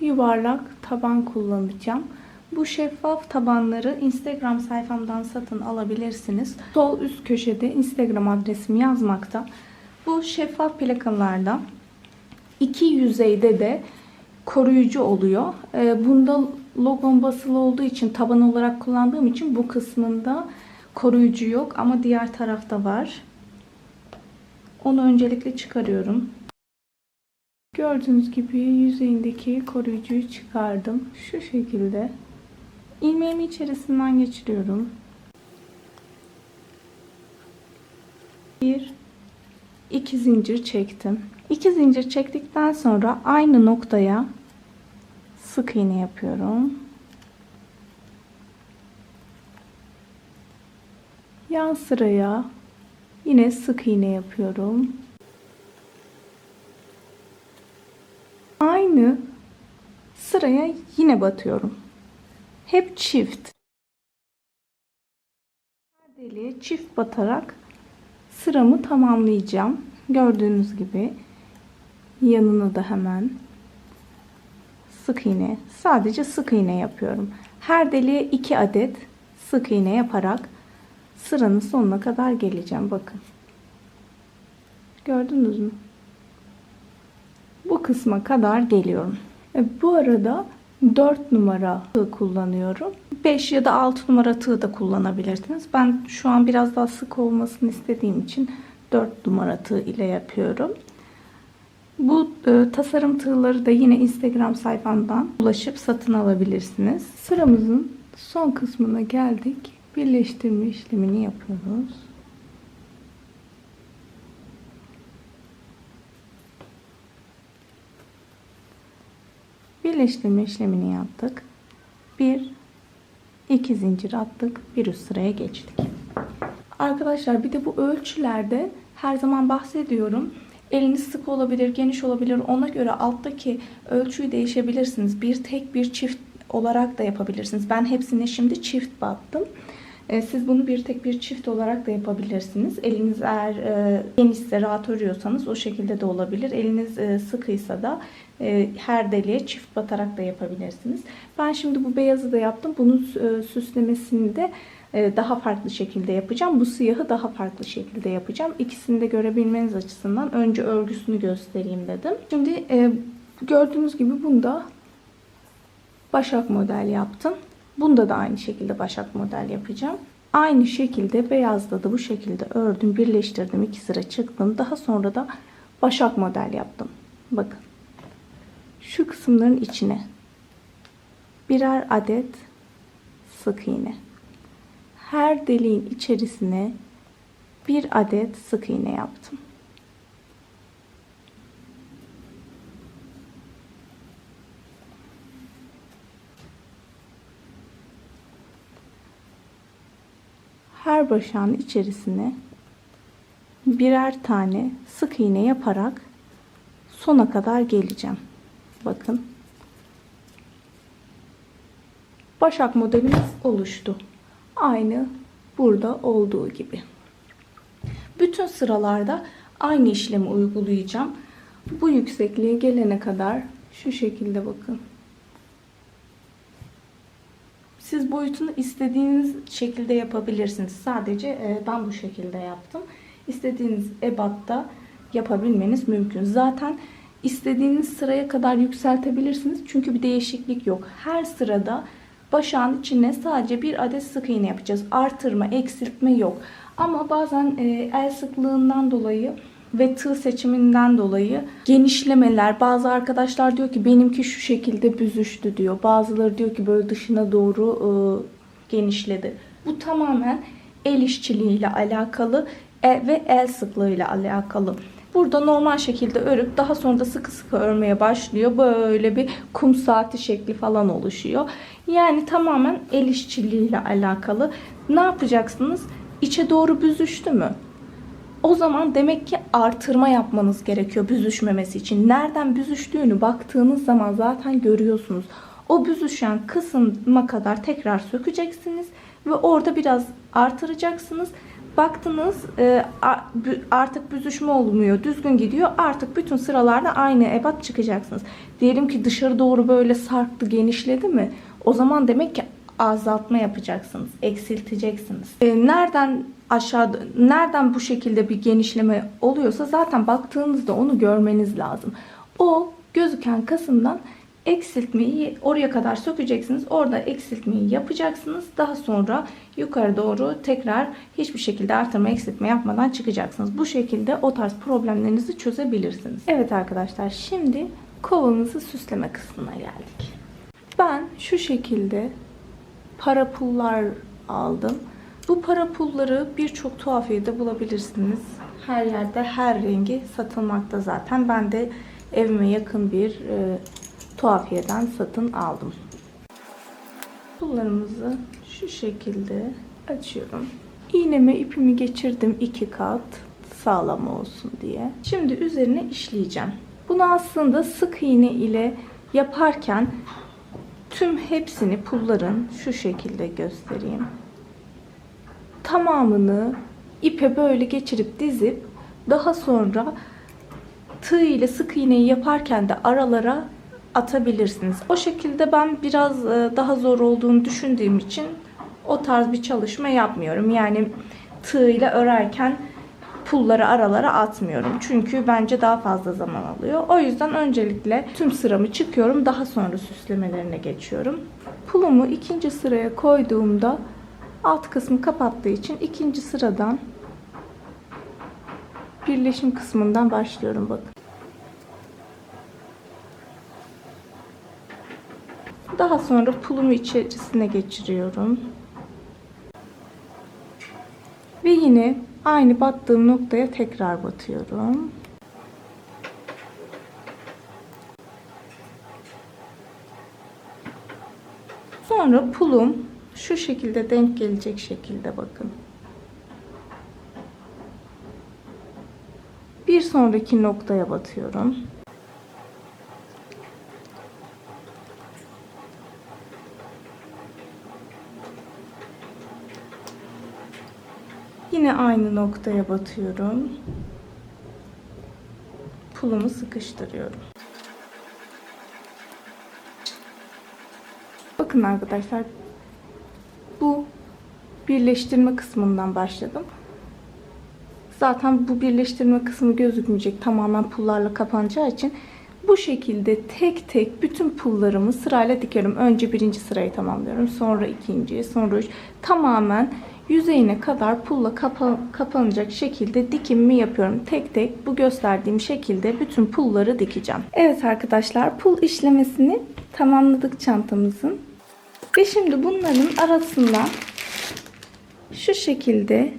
yuvarlak taban kullanacağım. Bu şeffaf tabanları Instagram sayfamdan satın alabilirsiniz. Sol üst köşede Instagram adresim yazmakta. Bu şeffaf plakalardan iki yüzeyde de koruyucu oluyor. Ee, Bunda logom basılı olduğu için taban olarak kullandığım için bu kısmında koruyucu yok ama diğer tarafta var. Onu öncelikle çıkarıyorum. Gördüğünüz gibi yüzeyindeki koruyucuyu çıkardım. Şu şekilde. İlmeğimi içerisinden geçiriyorum. Bir, iki zincir çektim. İki zincir çektikten sonra aynı noktaya sık iğne yapıyorum. Yan sıraya yine sık iğne yapıyorum. Aynı sıraya yine batıyorum. Hep çift. Her deliğe çift batarak sıramı tamamlayacağım. Gördüğünüz gibi yanına da hemen sık iğne sadece sık iğne yapıyorum. Her deliğe 2 adet sık iğne yaparak sıranın sonuna kadar geleceğim. Bakın. Gördünüz mü? Bu kısma kadar geliyorum. E, bu arada 4 numara tığ kullanıyorum. 5 ya da 6 numara tığ da kullanabilirsiniz. Ben şu an biraz daha sık olmasını istediğim için 4 numara tığ ile yapıyorum. Bu e, tasarım tığları da yine Instagram sayfamdan ulaşıp satın alabilirsiniz. Sıramızın son kısmına geldik. Birleştirme işlemini yapıyoruz. Birleştirme işlemini yaptık. Bir, iki zincir attık. Bir üst sıraya geçtik. Arkadaşlar bir de bu ölçülerde her zaman bahsediyorum. Eliniz sık olabilir, geniş olabilir. Ona göre alttaki ölçüyü değişebilirsiniz. Bir tek bir çift olarak da yapabilirsiniz. Ben hepsine şimdi çift battım. Ee, Siz bunu bir tek bir çift olarak da yapabilirsiniz. Eliniz eğer e, genişse, rahat örüyorsanız o şekilde de olabilir. Eliniz e, sıkıysa da her deliğe çift batarak da yapabilirsiniz. Ben şimdi bu beyazı da yaptım. Bunun e, süslemesini de e, daha farklı şekilde yapacağım. Bu siyahı daha farklı şekilde yapacağım. İkisini de görebilmeniz açısından önce örgüsünü göstereyim dedim. Şimdi e, gördüğünüz gibi bunda başak model yaptım. Bunda da aynı şekilde başak model yapacağım. Aynı şekilde beyazda da bu şekilde ördüm, birleştirdim, iki sıra çıktım. Daha sonra da başak model yaptım. Bakın. Şu kısımların içine birer adet sık iğne. Her deliğin içerisine bir adet sık iğne yaptım. her başağın içerisine birer tane sık iğne yaparak sona kadar geleceğim. Bakın. Başak modelimiz oluştu. Aynı burada olduğu gibi. Bütün sıralarda aynı işlemi uygulayacağım. Bu yüksekliğe gelene kadar şu şekilde bakın. Siz boyutunu istediğiniz şekilde yapabilirsiniz. Sadece e, ben bu şekilde yaptım. İstediğiniz ebatta yapabilmeniz mümkün. Zaten istediğiniz sıraya kadar yükseltebilirsiniz. Çünkü bir değişiklik yok. Her sırada başağın içine sadece bir adet sık iğne yapacağız. Artırma, eksiltme yok. Ama bazen e, el sıklığından dolayı ve tığ seçiminden dolayı genişlemeler bazı arkadaşlar diyor ki benimki şu şekilde büzüştü diyor. Bazıları diyor ki böyle dışına doğru e, genişledi. Bu tamamen el işçiliğiyle alakalı e, ve el sıklığıyla alakalı. Burada normal şekilde örüp daha sonra da sıkı sıkı örmeye başlıyor. Böyle bir kum saati şekli falan oluşuyor. Yani tamamen el işçiliğiyle alakalı. Ne yapacaksınız? İçe doğru büzüştü mü? O zaman demek ki artırma yapmanız gerekiyor büzüşmemesi için. Nereden büzüştüğünü baktığınız zaman zaten görüyorsunuz. O büzüşen kısma kadar tekrar sökeceksiniz ve orada biraz artıracaksınız. Baktınız e, artık büzüşme olmuyor, düzgün gidiyor. Artık bütün sıralarda aynı ebat çıkacaksınız. Diyelim ki dışarı doğru böyle sarktı, genişledi mi? O zaman demek ki azaltma yapacaksınız, eksilteceksiniz. E, nereden aşağıda, nereden bu şekilde bir genişleme oluyorsa zaten baktığınızda onu görmeniz lazım. O gözüken kasımdan eksiltmeyi oraya kadar sökeceksiniz. Orada eksiltmeyi yapacaksınız. Daha sonra yukarı doğru tekrar hiçbir şekilde artırma eksiltme yapmadan çıkacaksınız. Bu şekilde o tarz problemlerinizi çözebilirsiniz. Evet arkadaşlar şimdi kovamızı süsleme kısmına geldik. Ben şu şekilde para pullar aldım. Bu para pulları birçok tuhafiyede bulabilirsiniz. Her yerde her rengi satılmakta zaten. Ben de evime yakın bir e, tuhafiyeden satın aldım. Pullarımızı şu şekilde açıyorum. İğneme ipimi geçirdim iki kat sağlam olsun diye. Şimdi üzerine işleyeceğim. Bunu aslında sık iğne ile yaparken tüm hepsini pulların şu şekilde göstereyim. Tamamını ipe böyle geçirip dizip daha sonra tığ ile sık iğneyi yaparken de aralara atabilirsiniz. O şekilde ben biraz e, daha zor olduğunu düşündüğüm için o tarz bir çalışma yapmıyorum. Yani tığ ile örerken pulları aralara atmıyorum. Çünkü bence daha fazla zaman alıyor. O yüzden öncelikle tüm sıramı çıkıyorum. Daha sonra süslemelerine geçiyorum. Pulumu ikinci sıraya koyduğumda alt kısmı kapattığı için ikinci sıradan birleşim kısmından başlıyorum bakın. Daha sonra pulumu içerisine geçiriyorum. Ve yine aynı battığım noktaya tekrar batıyorum. Sonra pulum şu şekilde denk gelecek şekilde bakın. Bir sonraki noktaya batıyorum. Yine aynı noktaya batıyorum. Pulumu sıkıştırıyorum. Bakın arkadaşlar bu birleştirme kısmından başladım. Zaten bu birleştirme kısmı gözükmeyecek. Tamamen pullarla kapanacağı için bu şekilde tek tek bütün pullarımı sırayla dikiyorum. Önce birinci sırayı tamamlıyorum. Sonra ikinci, sonra üç. Tamamen yüzeyine kadar pulla kapa kapanacak şekilde dikimimi yapıyorum. Tek tek bu gösterdiğim şekilde bütün pulları dikeceğim. Evet arkadaşlar pul işlemesini tamamladık çantamızın. Ve şimdi bunların arasından şu şekilde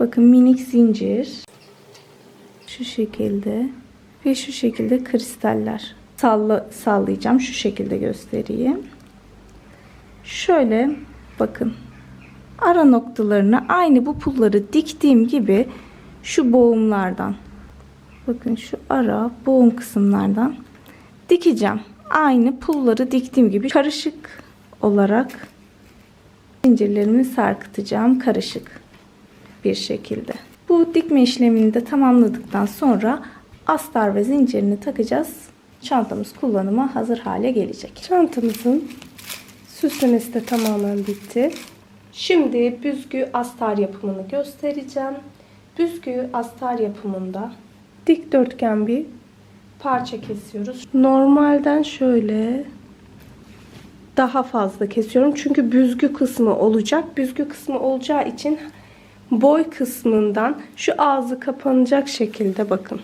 bakın minik zincir şu şekilde ve şu şekilde kristaller salla, sallayacağım. Şu şekilde göstereyim. Şöyle bakın ara noktalarına aynı bu pulları diktiğim gibi şu boğumlardan bakın şu ara boğum kısımlardan dikeceğim. Aynı pulları diktiğim gibi karışık olarak zincirlerimi sarkıtacağım karışık bir şekilde. Bu dikme işlemini de tamamladıktan sonra astar ve zincirini takacağız. Çantamız kullanıma hazır hale gelecek. Çantamızın süslemesi de tamamen bitti. Şimdi büzgü astar yapımını göstereceğim. Büzgü astar yapımında Dikdörtgen bir parça kesiyoruz. normalden şöyle daha fazla kesiyorum. Çünkü büzgü kısmı olacak. Büzgü kısmı olacağı için boy kısmından şu ağzı kapanacak şekilde bakın.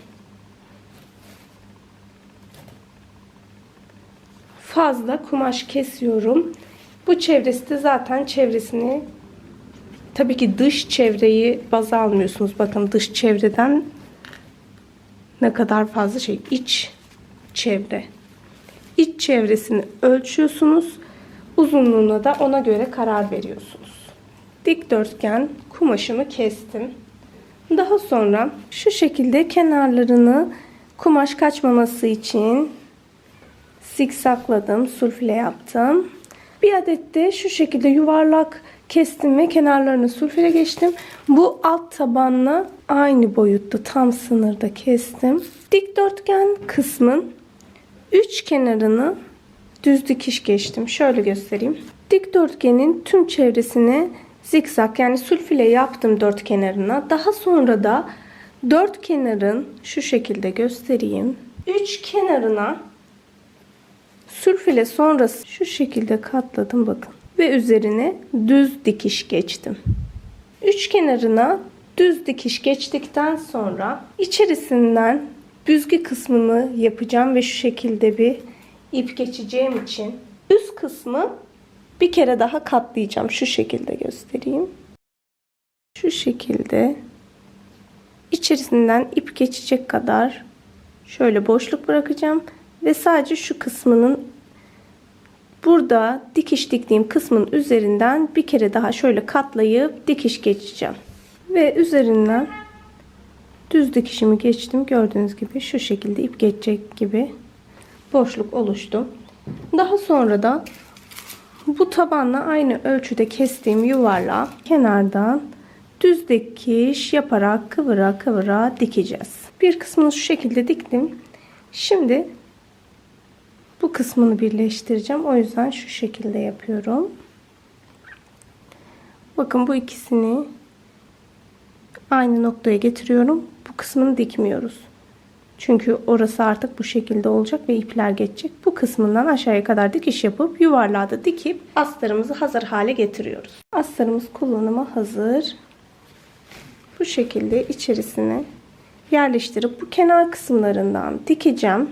Fazla kumaş kesiyorum. Bu çevresi de zaten çevresini tabii ki dış çevreyi baz almıyorsunuz. Bakın dış çevreden ne kadar fazla şey iç çevre. İç çevresini ölçüyorsunuz. Uzunluğuna da ona göre karar veriyorsunuz. Dikdörtgen kumaşımı kestim. Daha sonra şu şekilde kenarlarını kumaş kaçmaması için zikzakladım, sulfile yaptım. Bir adet de şu şekilde yuvarlak kestim ve kenarlarını sülfile geçtim. Bu alt tabanla aynı boyutta tam sınırda kestim. Dikdörtgen kısmın üç kenarını düz dikiş geçtim. Şöyle göstereyim. Dikdörtgenin tüm çevresini zikzak yani sülfile yaptım dört kenarına. Daha sonra da dört kenarın şu şekilde göstereyim. Üç kenarına sülfile sonrası şu şekilde katladım bakın. Ve üzerine düz dikiş geçtim. Üç kenarına düz dikiş geçtikten sonra içerisinden büzgü kısmını yapacağım ve şu şekilde bir ip geçeceğim için üst kısmı bir kere daha katlayacağım. Şu şekilde göstereyim. Şu şekilde içerisinden ip geçecek kadar şöyle boşluk bırakacağım ve sadece şu kısmının burada dikiş diktiğim kısmın üzerinden bir kere daha şöyle katlayıp dikiş geçeceğim. Ve üzerinden düz dikişimi geçtim. Gördüğünüz gibi şu şekilde ip geçecek gibi boşluk oluştu. Daha sonra da bu tabanla aynı ölçüde kestiğim yuvarlağı kenardan düz dikiş yaparak kıvıra kıvıra dikeceğiz. Bir kısmını şu şekilde diktim. Şimdi bu kısmını birleştireceğim. O yüzden şu şekilde yapıyorum. Bakın bu ikisini aynı noktaya getiriyorum. Bu kısmını dikmiyoruz. Çünkü orası artık bu şekilde olacak ve ipler geçecek. Bu kısmından aşağıya kadar dikiş yapıp yuvarlağı da dikip astarımızı hazır hale getiriyoruz. Astarımız kullanıma hazır. Bu şekilde içerisine yerleştirip bu kenar kısımlarından dikeceğim.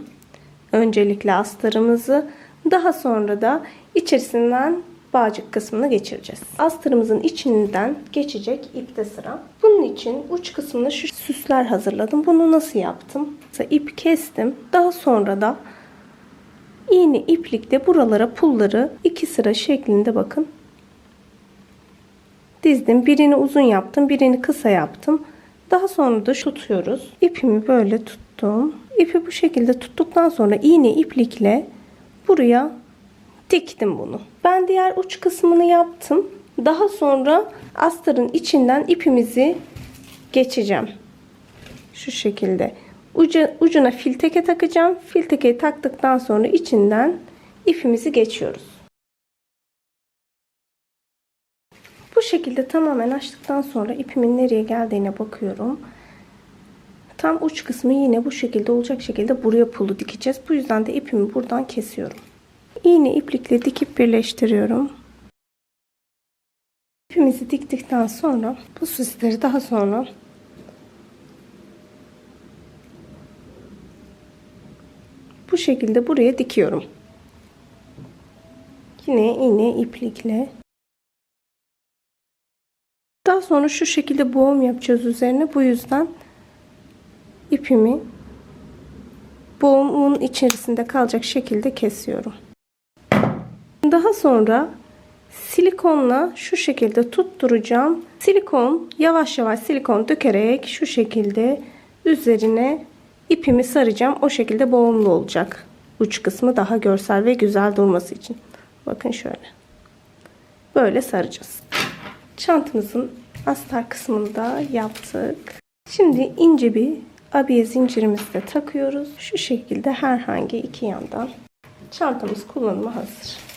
Öncelikle astarımızı daha sonra da içerisinden bağcık kısmını geçireceğiz. Astarımızın içinden geçecek ipte sıra. Bunun için uç kısmına şu süsler hazırladım. Bunu nasıl yaptım? İp kestim. Daha sonra da iğne iplikle buralara pulları iki sıra şeklinde bakın dizdim. Birini uzun yaptım, birini kısa yaptım. Daha sonra da tutuyoruz. İpimi böyle tuttum. İpi bu şekilde tuttuktan sonra iğne iplikle buraya diktim bunu. Ben diğer uç kısmını yaptım. Daha sonra astarın içinden ipimizi geçeceğim. Şu şekilde. Ucu, ucuna fil teke takacağım. Fil tekeyi taktıktan sonra içinden ipimizi geçiyoruz. Bu şekilde tamamen açtıktan sonra ipimin nereye geldiğine bakıyorum. Tam uç kısmı yine bu şekilde olacak şekilde buraya pulu dikeceğiz. Bu yüzden de ipimi buradan kesiyorum. İğne iplikle dikip birleştiriyorum. İpimizi diktikten sonra bu süsleri daha sonra bu şekilde buraya dikiyorum. Yine iğne iplikle daha sonra şu şekilde boğum yapacağız üzerine. Bu yüzden ipimi boğumun içerisinde kalacak şekilde kesiyorum. Daha sonra silikonla şu şekilde tutturacağım. Silikon yavaş yavaş silikon dökerek şu şekilde üzerine ipimi saracağım. O şekilde boğumlu olacak. Uç kısmı daha görsel ve güzel durması için. Bakın şöyle. Böyle saracağız. Çantamızın astar kısmını da yaptık. Şimdi ince bir abiye zincirimizi de takıyoruz. Şu şekilde herhangi iki yandan çantamız kullanıma hazır.